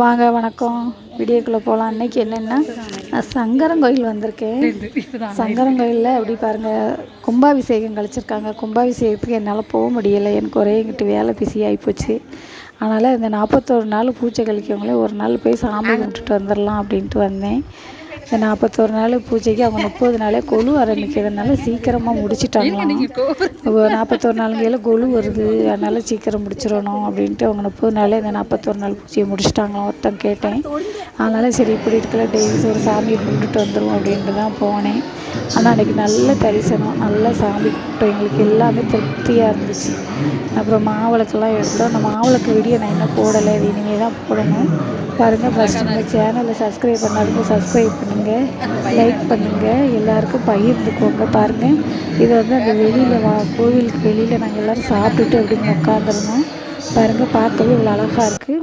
வாங்க வணக்கம். வீடியோக்குள்ளே போகலாம் அன்னைக்கு என்னென்னா நான் சங்கரங்கோயில் வந்திருக்கேன். சங்கரங்கோயிலில் எப்படி பாருங்கள் கும்பாபிஷேகம் கழிச்சிருக்காங்க. கும்பாபிஷேகத்துக்கு என்னால் போக முடியலை. எனக்கு ஒரே இங்கிட்டு வேலை பிஸி ஆகிப்போச்சு அதனால் இந்த நாற்பத்தோரு நாள் பூஜை கழிக்கவங்களே ஒரு நாள் போய் சாமி கும்பிட்டுட்டு வந்துடலாம் அப்படின்ட்டு வந்தேன். இந்த நாற்பத்தோரு நாள் பூஜைக்கு அவங்க முப்பது நாளே கொலு ஆரம்பிக்கிறதுனால சீக்கிரமாக முடிச்சிட்டாங்களாம் நாற்பத்தோரு நாளுங்கையில் கொலு வருது. அதனால் சீக்கிரம் முடிச்சிடணும் அப்படின்ட்டு அவங்க முப்பது நாளே இந்த நாற்பத்தோரு நாள் பூஜையை முடிச்சிட்டாங்களாம் ஒருத்தன் கேட்டேன். அதனால் சரி இப்படி இருக்கல டெய்லிஸ் ஒரு சாமியை கும்பிட்டுட்டு வந்துடுவோம் அப்படின்ட்டு தான் போனேன். ஆனால் அன்றைக்கி நல்ல தரிசனம் நல்ல சாமி கும்பிட்டோம் எங்களுக்கு எல்லாமே திருப்தியாக இருந்துச்சு. அப்புறம் மாவிளக்கெல்லாம் எடுத்தோம். அந்த மாவிளக்கு வீடியோ நான் இன்னும் போடலை. இது இனிமேல் தான் போடணும். பாருங்கள் ஃபஸ்ட் இந்த சேனலை சப்ஸ்கிரைப் பண்ணாதவங்க சப்ஸ்கிரைப் பண்ணுங்கள் லைக் பண்ணுங்கள் எல்லாருக்கும் பகிர்ந்துக்கோங்க பாருங்கள் இது வந்து அந்த வெளியில் வா கோவிலுக்கு வெளியில் நாங்கள் எல்லோரும் சாப்பிட்டுட்டு அப்படின்னு உட்காந்துருந்தோம் பாருங்கள் பார்க்கவே இவ்வளோ அழகாக இருக்குது